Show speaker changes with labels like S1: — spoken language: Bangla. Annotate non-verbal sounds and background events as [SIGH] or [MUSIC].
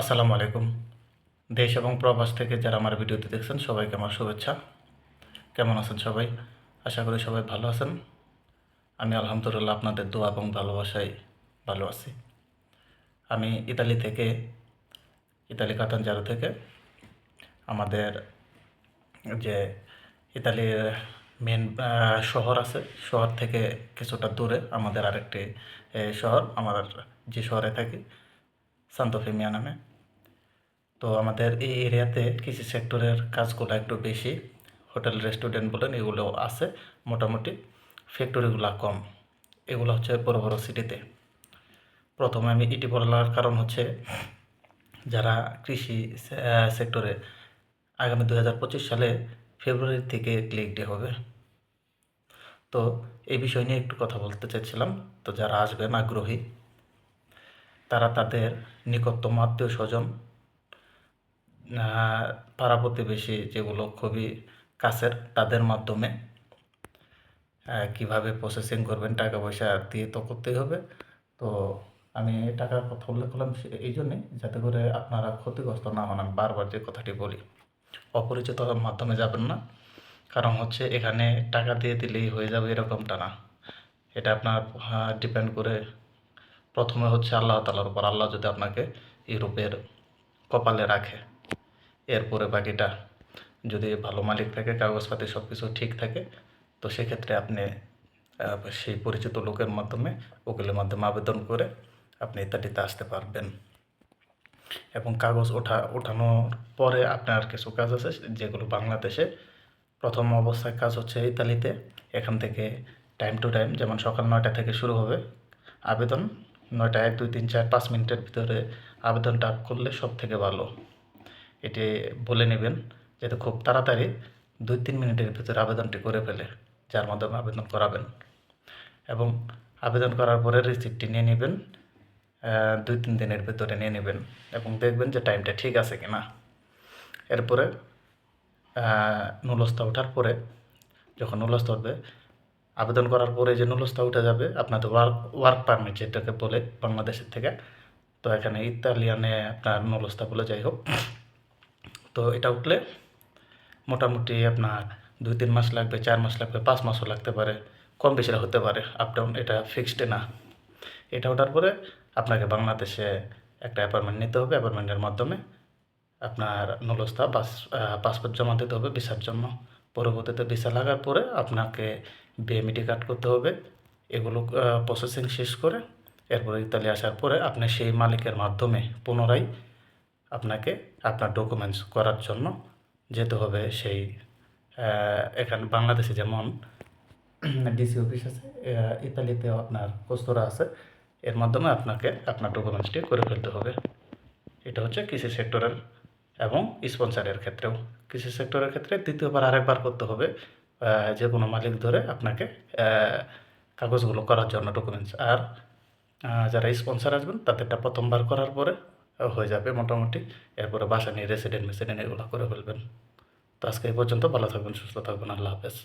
S1: আসসালামু আলাইকুম। দেশ এবং প্রবাস থেকে যারা আমার ভিডিওতে দেখছেন, সবাইকে আমার শুভেচ্ছা। কেমন আছেন সবাই? আশা করি সবাই ভালো আছেন। আমি আলহামদুলিল্লাহ আপনাদের দোয়া এবং ভালোবাসায় ভালো আছি। আমি ইতালি থেকে, ইতালি কাতানজারো থেকে আমাদের যে ইতালির মেন শহর আছে, শহর থেকে কিছুটা দূরে আমাদের আরেকটি শহর, আমার যে শহরে থাকি সান্তোফেমিয়া নামে। তো আমাদের এই এরিয়াতে কৃষি সেক্টরের কাজগুলো একটু বেশি, হোটেল, রেস্টুরেন্ট বলেন, এগুলো আছে মোটামুটি, ফ্যাক্টরিগুলো কম, এগুলো হচ্ছে বড় বড় সিটিতে। প্রথমে আমি এটি বলার কারণ হচ্ছে, যারা কৃষি সেক্টরে আগামী দু হাজার পঁচিশ সালে ফেব্রুয়ারি থেকে ক্লিক ডে হবে। তো এই বিষয় নিয়ে একটু কথা বলতে চাইছিলাম। তো যারা আসবেন, আগ্রহী, তারা তাদের নিকটতম আত্মীয় স্বজন পাড়া প্রতিবেশী যেগুলো খুবই কাছের, তাদের মাধ্যমে কীভাবে প্রসেসিং করবেন, টাকা পয়সা দিয়ে তো করতেই হবে। তো আমি টাকার কথা উল্লেখ করলাম এই জন্যে যাতে করে আপনারা ক্ষতিগ্রস্ত না হন। আমি বারবার যে কথাটি বলি, অপরিচিত মাধ্যমে যাবেন না। কারণ হচ্ছে এখানে টাকা দিয়ে দিলেই হয়ে যাবে এরকমটা না। এটা আপনার ডিপেন্ড করে প্রথমে হচ্ছে আল্লাহ তালার উপর। আল্লাহ যদি আপনাকে ইউরোপের কপালে রাখে এরপরে বাকিটা যদি ভালো মালিক থাকে, কাগজপাতি সব কিছু ঠিক থাকে, তো সেক্ষেত্রে আপনি সেই পরিচিত লোকের মাধ্যমে, উকিলের মাধ্যমে আবেদন করে আপনি ইত্যাদিতে আসতে পারবেন। এবং কাগজ ওঠা, ওঠানোর পরে আপনার কিছু কাজ আছে, যেগুলো বাংলাদেশে প্রথম অবস্থায় কাজ হচ্ছে ইতালিতে। এখান থেকে টাইম টু টাইম, যেমন সকাল নয়টা থেকে শুরু হবে আবেদন। নয়টা এক, দুই, তিন, চার, পাঁচ মিনিটের ভিতরে আবেদনটা করলে সব থেকে ভালো। এটি বলে নেবেন যাতে খুব তাড়াতাড়ি দুই তিন মিনিটের ভিতরে আবেদনটি করে ফেলে যার মাধ্যমে আবেদন করাবেন। এবং আবেদন করার পরে রিসিপ্টটি নিয়ে নেবেন দুই তিন দিনের ভিতরে নিয়ে নেবেন এবং দেখবেন যে টাইমটা ঠিক আছে কি না এরপরে আহ, নুলস্তা ওঠার পরে যখন নুলস্তা উঠবে আবেদন করার পরে যে নুলস্তা উঠে যাবে আপনাদের ওয়ার্ক ওয়ার্ক পারমিট যেটাকে বলে বাংলাদেশের থেকে তো এখানে ইতালিয়ানে আপনার নুলস্তা বলে যাই হোক তো এটা উঠলে মোটামুটি আপনার দুই তিন মাস লাগবে, চার মাস লাগবে, পাঁচ মাসও লাগতে পারে, কম বেশি হতে পারে আপ ডাউন এটা ফিক্সড না। এটা ওঠার পরে আপনাকে বাংলাদেশে একটা অ্যাপয়েন্টমেন্ট নিতে হবে অ্যাপয়েন্টমেন্টের মাধ্যমে আপনার নলস্তা পাস পাসপোর্ট জমা দিতে হবে ভিসার জন্য। পরবর্তীতে ভিসা লাগার পরে আপনাকে বিএমইটি কার্ড করতে হবে, এগুলো প্রসেসিং শেষ করে এরপরে ইতালি আসার পরে আপনি সেই মালিকের মাধ্যমে পুনরায় আপনাকে আপনার ডকুমেন্টস করার জন্য যেতে হবে সেই এখানে বাংলাদেশে যেমন [CLEARS THROAT] ডিসি অফিস আছে ইতালিতেও আপনার কস্তরা আছে। এর মাধ্যমে আপনাকে আপনার ডকুমেন্টসটি করে ফেলতে হবে। এটা হচ্ছে কৃষি সেক্টরের এবং স্পন্সারের ক্ষেত্রেও। কৃষি সেক্টরের ক্ষেত্রে দ্বিতীয়বার আরেকবার করতে হবে যে কোনো মালিক ধরে আপনাকে কাগজগুলো করার জন্য ডকুমেন্টস আর যারা স্পন্সার আসবেন তাদেরটা প্রথমবার করার পরে হয়ে যাবে মোটামুটি। এরপরে বাসা নিয়ে রেসিডেন্ট মেসিডেন্ট এগুলো করে ফেলবেন। তো আজকে এই পর্যন্ত, ভালো থাকবেন, সুস্থ থাকবেন, আল্লাহ হাফেজ।